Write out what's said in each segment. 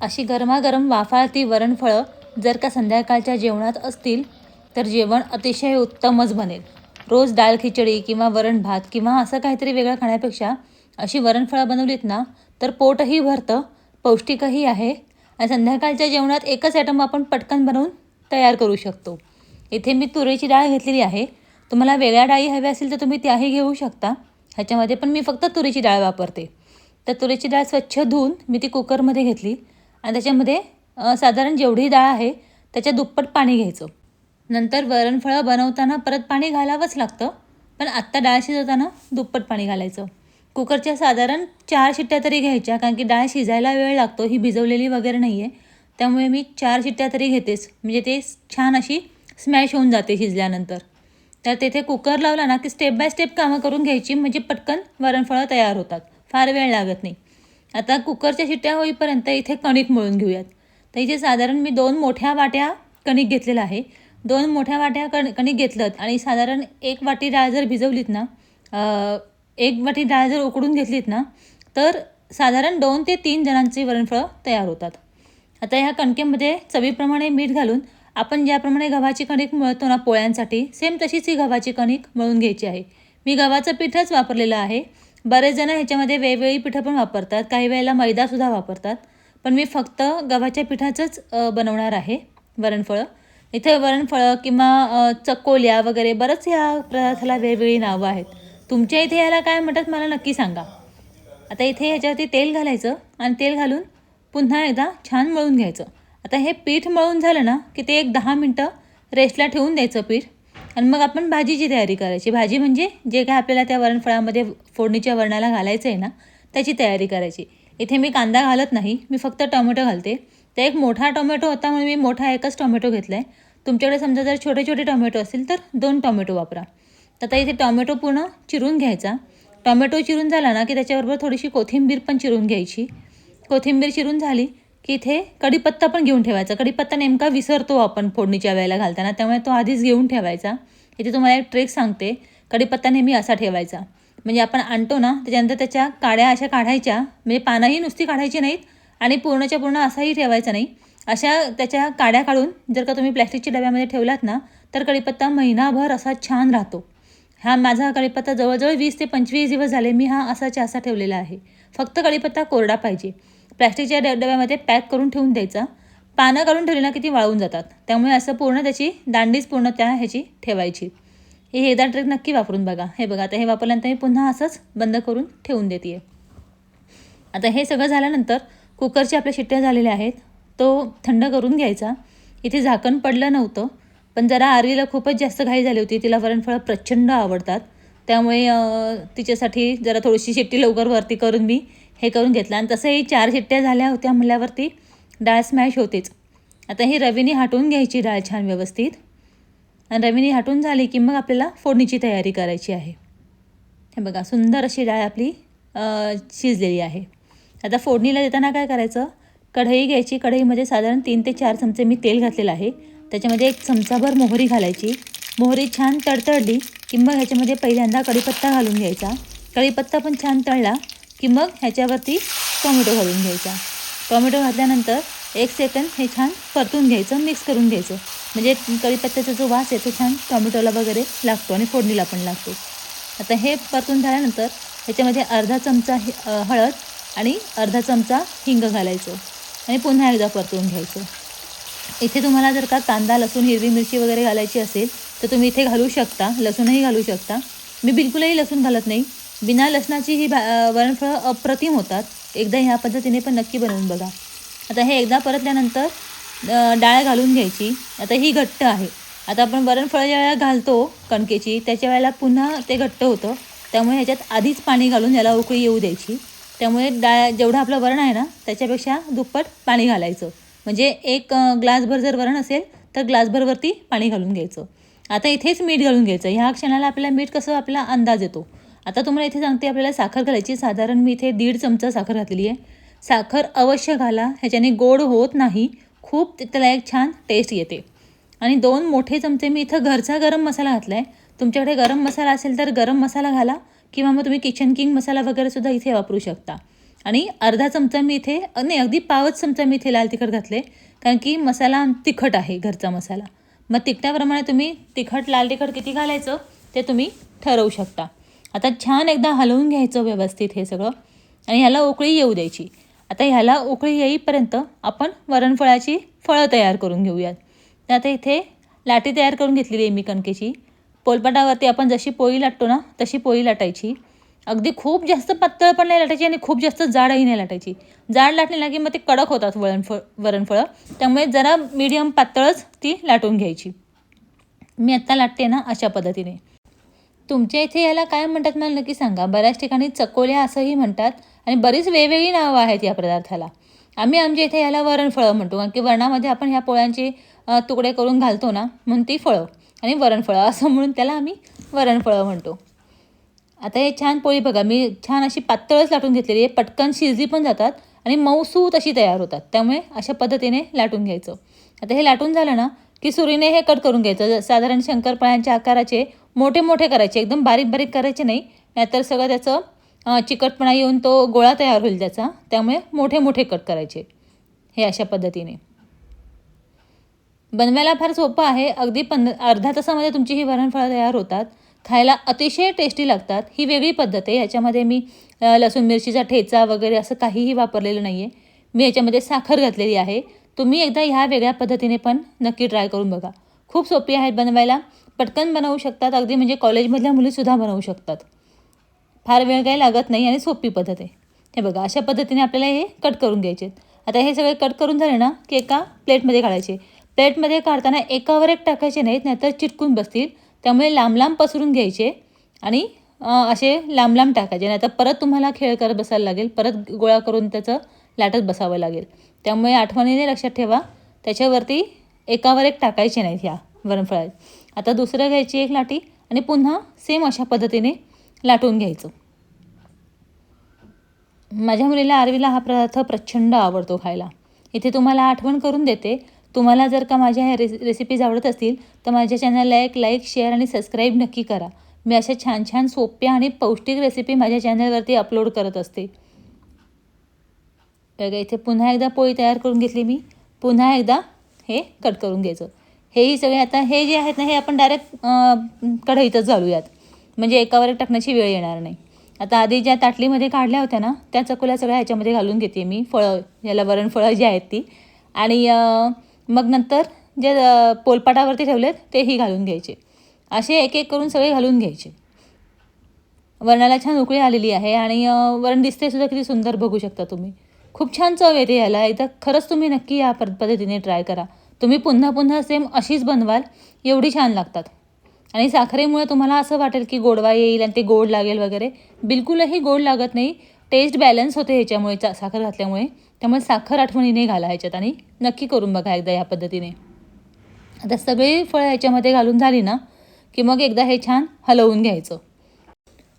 अशी गरमागरम वाफाळती वरणफळं जर का संध्याकाळच्या जेवणात असतील तर जेवण अतिशय उत्तमच बनेल. रोज डाळ खिचडी किंवा वरण भात किंवा असं काहीतरी वेगळं खाण्यापेक्षा अशी वरणफळं बनवलीत ना तर पोटही भरतं पौष्टिकही आहे आणि संध्याकाळच्या जेवणात एकच आयटम आपण पटकन बनवून तयार करू शकतो. इथे मी तुरीची डाळ घेतलेली आहे. तुम्हाला वेगळ्या डाळी हव्या असेल तर तुम्ही त्याही घेऊ शकता. ह्याच्यामध्ये पण मी फक्त तुरीची डाळ वापरते. तर तुरीची डाळ स्वच्छ धुवून मी ती कुकरमध्ये घेतली. आणि त्याच्यामध्ये साधारण जेवढी डाळ आहे त्याच्या दुप्पट पाणी घ्यायचं. नंतर वरणफळं बनवताना परत पाणी घालावंच लागतं पण आत्ता डाळ शिजवताना दुप्पट पाणी घालायचं. कुकरच्या साधारण चार शिट्ट्या तरी घ्यायच्या कारण की डाळ शिजायला वेळ लागतो ही भिजवलेली वगैरे नाही आहे त्यामुळे मी चार शिट्ट्या तरी घेतेच. म्हणजे ते छान अशी स्मॅश होऊन जाते शिजल्यानंतर. तर तेथे कुकर लावला ना की स्टेप बाय स्टेप कामं करून घ्यायची म्हणजे पटकन वरणफळं तयार होतात. फार वेळ लागत नाही. आता कुकरच्या शिट्ट्या होईपर्यंत इथे कणिक मळून घेऊयात. तर इथे साधारण मी दोन मोठ्या वाट्या कणिक घेतलेलं आहे. दोन मोठ्या वाट्या कण कणिक घेतलं आणि साधारण एक वाटी डाळ जर भिजवलीत ना एक वाटी डाळ जर उकडून घेतलीत ना तर साधारण दोन ते तीन जणांची वरणफळं तयार होतात. आता ह्या कणकेमध्ये चवीप्रमाणे मीठ घालून आपण ज्याप्रमाणे गव्हाची कणिक मळतो ना पोळ्यांसाठी सेम तशीच ही गव्हाची कणिक मळून घ्यायची आहे. मी गव्हाचं पीठच वापरलेलं आहे. बरेच जण ह्याच्यामध्ये वेगवेगळी पिठं पण वापरतात. काही वेळेला मैदासुद्धा वापरतात. पण मी फक्त गव्हाच्या पिठाचंच बनवणार आहे. वरणफळं. इथे वरणफळं किंवा चकोल्या वगैरे बरंच ह्या पदार्थाला वेगवेगळी नावं आहेत. तुमच्या इथे याला काय म्हणतात मला नक्की सांगा. आता इथे ह्याच्यावरती तेल घालायचं आणि तेल घालून पुन्हा एकदा छान मळून घ्यायचं. आता हे पीठ मळून झालं ना की ते एक दहा मिनटं रेस्टला ठेवून द्यायचं पीठ. आणि मग आपण भाजीची तयारी करायची. भाजी म्हणजे जे काय आपल्याला त्या वरणफळामध्ये फोडणीच्या वरणाला घालायचं आहे ना त्याची तयारी करायची. इथे मी कांदा घालत नाही मी फक्त टोमॅटो घालते. तर एक मोठा टोमॅटो होता म्हणून मी मोठा एकच टोमॅटो घेतला आहे तुमच्याकडे समजा जर छोटे छोटे टोमॅटो असतील तर दोन टोमॅटो वापरा. तर आता इथे टोमॅटो पूर्ण चिरून घ्यायचा. टोमॅटो चिरून झाला ना की त्याच्याबरोबर थोडीशी कोथिंबीर पण चिरून घ्यायची. कोथिंबीर चिरून झाली की इथे कढीपत्ता पण घेऊन ठेवायचा. कढीपत्ता नेमका विसरतो आपण फोडणीच्या वेळेला घालताना त्यामुळे तो आधीच घेऊन ठेवायचा. इथे तुम्हाला एक ट्रेक सांगते. कढीपत्ता नेहमी असा ठेवायचा. म्हणजे आपण आणतो ना त्याच्यानंतर त्याच्या काड्या अशा काढायच्या. म्हणजे पानंही नुसती काढायची नाहीत आणि पूर्णच्या पूर्ण असाही ठेवायचा नाही. अशा त्याच्या काड्या काढून जर का तुम्ही प्लॅस्टिकच्या डब्यामध्ये ठेवलात ना तर कढीपत्ता महिनाभर असा छान राहतो. हा माझा कढीपत्ता जवळजवळ वीस ते पंचवीस दिवस झाले मी हा असाच्या असा ठेवलेला आहे. फक्त कढीपत्ता कोरडा पाहिजे. प्लॅस्टिकच्या डब डब्यामध्ये पॅक करून ठेवून द्यायचा. पानं काढून ठेवली ना की ती वाळून जातात. त्यामुळे असं पूर्ण त्याची दांडीच पूर्ण त्या ह्याची ठेवायची. हे एकदा ट्रिक नक्की वापरून बघा. हे बघा आता हे वापरल्यानंतर मी पुन्हा असंच बंद करून ठेवून देते आता हे सगळं झाल्यानंतर कुकरच्या आपल्या शिट्ट्या झालेल्या आहेत. तो थंड करून घ्यायचा. इथे झाकण पडलं नव्हतं पण जरा आरवीला खूपच जास्त घाई झाली होती. तिला वरणफळं प्रचंड आवडतात. त्यामुळे तिच्यासाठी जरा थोडीशी शिट्टी लवकर वरती करून मी हे करून घेतलं. आणि तसंही चार शिट्ट्या झाल्या होत्या म्हणल्यावरती डाळ स्मॅश होतेच. आता ही रवीने हाटून घ्यायची डाळ छान व्यवस्थित. आणि रवीने हाटून झाली की मग आपल्याला फोडणीची तयारी करायची आहे. हे बघा सुंदर अशी डाळ आपली शिजलेली आहे. आता फोडणीला देताना काय करायचं? कढई घ्यायची. कढईमध्ये साधारण तीन ते चार चमचे मी तेल घातलेलं आहे. त्याच्यामध्ये एक चमचाभर मोहरी घालायची. मोहरी छान तडतडली की मग ह्याच्यामध्ये पहिल्यांदा कढीपत्ता घालून घ्यायचा. कढीपत्ता पण छान तळला. की मग ह्याच्यावरती टोमॅटो घालून घ्यायचा. टोमॅटो घातल्यानंतर एक सेकंद हे छान परतून घ्यायचं मिक्स करून घ्यायचं. म्हणजे कढीपत्त्याचा जो वास आहे तो छान टोमॅटोला वगैरे लागतो आणि फोडणीला पण लागतो. आता हे परतून झाल्यानंतर ह्याच्यामध्ये अर्धा चमचा हळद आणि अर्धा चमचा हिंग घालायचं आणि पुन्हा एकदा परतून घ्यायचं. इथे तुम्हाला जर का कांदा लसूण हिरवी मिरची वगैरे घालायची असेल तर तुम्ही इथे घालू शकता लसूणही घालू शकता. मी बिलकुलही लसूण घालत नाही बिना लसणाची ही भा वरणफळं अप्रतिम होतात. एकदा ह्या पद्धतीने पण नक्की बनवून बघा. आता हे एकदा परतल्यानंतर डाळ घालून घ्यायची. आता ही घट्ट आहे. आता आपण वरणफळं ज्या वेळेला घालतो कणकेची त्याच्या वेळेला पुन्हा ते घट्ट होतं. त्यामुळे ह्याच्यात आधीच पाणी घालून याला उकळी येऊ द्यायची. त्यामुळे डाळ जेवढं आपलं वरण आहे ना त्याच्यापेक्षा दुप्पट पाणी घालायचं. म्हणजे एक ग्लासभर जर वरण असेल तर ग्लासभरवरती पाणी घालून घ्यायचं. आता इथेच मीठ घालून घ्यायचं. ह्या क्षणाला आपल्याला मीठ कसं आपला अंदाज येतो? आता तुम्हाला इथे सांगते आपल्याला साखर घालायची साधारण मी इथे दीड चमचा साखर घातलेली आहे. साखर अवश्य घाला ह्याच्याने गोड होत नाही. खूप त्याला एक छान टेस्ट येते. आणि दोन मोठे चमचे मी इथं घरचा गरम मसाला घातला आहे तुमच्याकडे गरम मसाला असेल तर गरम मसाला घाला किंवा मग तुम्ही किचन किंग मसाला वगैरे सुद्धा इथे वापरू शकता. आणि अर्धा चमचा मी इथे नाही अगदी पावच चमचा मी इथे लाल तिखट घातले कारण की मसाला तिखट आहे घरचा मसाला. मग तिखटाप्रमाणे तुम्ही तिखट लाल तिखट किती घालायचं ते तुम्ही ठरवू शकता. आता छान एकदा हलवून घ्यायचं व्यवस्थित हे सगळं आणि ह्याला उकळी येऊ द्यायची. आता ह्याला उकळी येईपर्यंत आपण वरणफळाची फळं तयार करून घेऊयात. तर आता इथे लाटी तयार करून घेतलेली आहे मी कणकेची. पोलपाटावरती आपण जशी पोळी लाटतो ना तशी पोळी लाटायची. अगदी खूप जास्त पातळ पण नाही लाटायची आणि खूप जास्त जाडही नाही लाटायची. जाड लाटली ना की मग ते कडक होतात वरणफळ वरणफळं. त्यामुळे जरा मीडियम पातळच ती लाटून घ्यायची. मी आत्ता लाटते ना अशा पद्धतीने. तुमच्या इथे याला काय म्हणतात मला नक्की सांगा. बऱ्याच ठिकाणी चकोल्या असंही म्हणतात आणि बरीच वेगवेगळी नावं आहेत या पदार्थाला. आम्ही आमच्या इथे याला वरणफळं म्हणतो. कारण की वरणामध्ये आपण ह्या पोळ्यांचे तुकडे करून घालतो ना म्हणून ती फळं आणि वरणफळं असं म्हणून त्याला आम्ही वरणफळं म्हणतो. आता हे छान पोळी बघा. मी छान अशी पातळच लाटून घेतलेली आहे. पटकन शिजली पण जातात आणि मऊसूत अशी तयार होतात. त्यामुळे अशा पद्धतीने लाटून घ्यायचं. आता हे लाटून झालं ना की सुरीने हे कट करून घ्यायचं. ज- साधारण शंकरपाळ्यांच्या आकाराचे मोठे मोठे करायचे एकदम बारीक बारीक करायचे नाही. नाहीतर सगळं त्याचं चिकटपणा येऊन तो गोळा तयार होईल त्याचा. त्यामुळे मोठे मोठे कट करायचे. हे अशा पद्धतीने. बनवायला फार सोपं आहे. अगदी पंध अर्धा तासामध्ये तुमची ही वरणफळं तयार होतात. खायला अतिशय टेस्टी लागतात. ही वेगळी पद्धत आहे. ह्याच्यामध्ये मी लसूण मिरचीचा ठेचा वगैरे असं काहीही वापरलेलं नाही आहे मी याच्यामध्ये साखर घातलेली आहे. तुम्ही एकदा ह्या वेगळ्या पद्धतीने पण नक्की ट्राय करून बघा. खूप सोपी आहेत बनवायला. पटकन बनवू शकतात. अगदी म्हणजे कॉलेजमधल्या मुलीसुद्धा बनवू शकतात. फार वेळ काही लागत नाही आणि सोपी पद्धत आहे. हे बघा अशा पद्धतीने आपल्याला हे कट करून घ्यायचे आता हे सगळे कट करून झाले ना की एका प्लेटमध्ये काढायचे. प्लेटमध्ये काढताना एकावर एक टाकायचे नाहीत नाहीतर चिटकून बसतील. त्यामुळे लांब लांब पसरून घ्यायचे आणि असे लांब लांब टाकायचे. नाहीतर परत तुम्हाला खेळ करत बसायला लागेल. परत गोळा करून त्याचं लाटत बसावं लागेल. त्यामुळे आठवणीने लक्षात ठेवा. त्याच्यावरती एकावर एक टाकायचे नाहीत ह्या वरणफळात. आता दुसरं घ्यायची एक लाटी आणि पुन्हा सेम अशा पद्धतीने लाटून घ्यायचं. माझ्या मुलीला आरवीला हा पदार्थ प्रचंड आवडतो खायला. इथे तुम्हाला आठवण करून देते. तुम्हाला जर का माझ्या ह्या रे रेसिपीज आवडत असतील तर माझ्या चॅनलला एक लाईक शेअर आणि सबस्क्राईब नक्की करा. मी अशा छान छान सोप्या आणि पौष्टिक रेसिपी माझ्या चॅनलवरती अपलोड करत असते. बघा इथे पुन्हा एकदा पोळी तयार करून घेतली मी. पुन्हा एकदा हे कट करून घ्यायचं. हेही सगळे आता हे जे आहेत ना हे आपण डायरेक्ट कढईतच घालूयात. म्हणजे एकावर एक टाकण्याची वेळ येणार नाही. आता आधी ज्या ताटलीमध्ये काढल्या होत्या ना त्या चकोल्या सगळ्या ह्याच्यामध्ये घालून घेते मी. फळं याला वरणफळं जी आहेत ती. आणि मग नंतर जे पोलपाटावरती पोलपाटावरती ठेवलेत तेही घालून घ्यायचे. असे एक एक करून सगळे घालून घ्यायचे. वरणाला छान उकळी आलेली आहे आणि वरण दिसते सुद्धा किती सुंदर बघू शकता तुम्ही. खूप छान चव येते याला. एकदा खरंच तुम्ही नक्की या पद्धतीने ट्राय करा. तुम्ही पुन्हा पुन्हा सेम अशीच बनवाल एवढी छान लागतात. आणि साखरेमुळे तुम्हाला असं वाटेल की गोडवा येईल आणि ते गोड लागेल वगैरे. बिलकुलही गोड लागत नाही. टेस्ट बॅलन्स होते ह्याच्यामुळे चा साखर घातल्यामुळे. त्यामुळे साखर आठवणीने घाला ह्याच्यात आणि नक्की करून बघा एकदा ह्या पद्धतीने. आता सगळी फळं ह्याच्यामध्ये घालून झाली ना की मग एकदा हे छान हलवून घ्यायचं.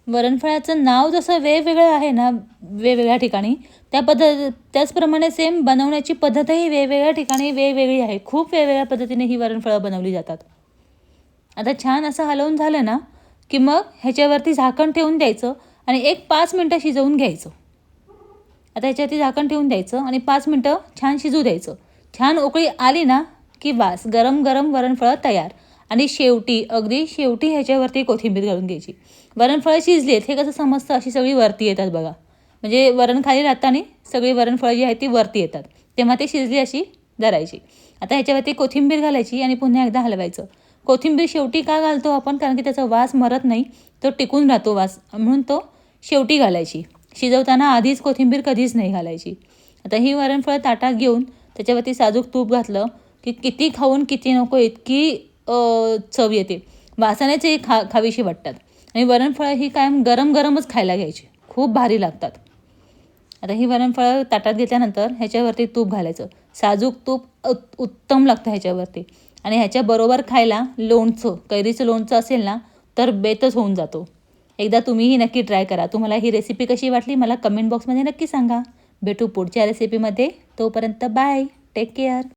वरणफळाचं नाव जसं वेगवेगळं आहे ना वेगवेगळ्या ठिकाणी त्या पद्धत त्याचप्रमाणे सेम बनवण्याची पद्धतही वेगवेगळ्या ठिकाणी वेगवेगळी आहे. खूप वेगवेगळ्या पद्धतीने ही वरणफळं बनवली जातात. आता छान असं हलवून झालं ना की मग ह्याच्यावरती झाकण ठेवून द्यायचं आणि एक पाच मिनटं शिजवून घ्यायचं. आता ह्याच्यावरती झाकण ठेवून द्यायचं आणि पाच मिनटं छान शिजू द्यायचं. छान उकळी आली ना की वास गरम गरम वरणफळं तयार. आणि शेवटी अगदी शेवटी ह्याच्यावरती कोथिंबीर घालून घ्यायची. वरणफळं शिजली आहेत हे कसं समजतं? अशी सगळी वरती येतात बघा. म्हणजे वरण खाली राहताना सगळी वरणफळं जी आहेत ती वरती येतात. तेव्हा ती शिजली अशी धरायची. आता ह्याच्यावरती कोथिंबीर घालायची आणि पुन्हा एकदा हलवायचं. कोथिंबीर शेवटी का घालतो आपण? कारण की त्याचा वास मरत नाही तो टिकून राहतो वास. म्हणून तो शेवटी घालायची. शिजवताना आधीच कोथिंबीर कधीच नाही घालायची. आता ही वरणफळं ताटात घेऊन त्याच्यावरती साजूक तूप घातलं की किती खाऊन किती नको इतकी चव येते. वासानेचे खा खावीशी वाटतात. आणि वरणफळं ही कायम गरम गरमच खायला घ्यायची. खूप भारी लागतात. आता ही वरणफळं ताटात घेतल्यानंतर ह्याच्यावरती तूप घालायचं. साजूक तूप उत- उत्तम लागतं ह्याच्यावरती. आणि ह्याच्याबरोबर खायला लोणचं कैरीचं लोणचं असेल ना तर बेतच होऊन जातो. एकदा तुम्हीही नक्की ट्राय करा. तुम्हाला ही रेसिपी कशी वाटली मला कमेंट बॉक्समध्ये नक्की सांगा. भेटू पुढच्या रेसिपीमध्ये. तोपर्यंत बाय. Take care.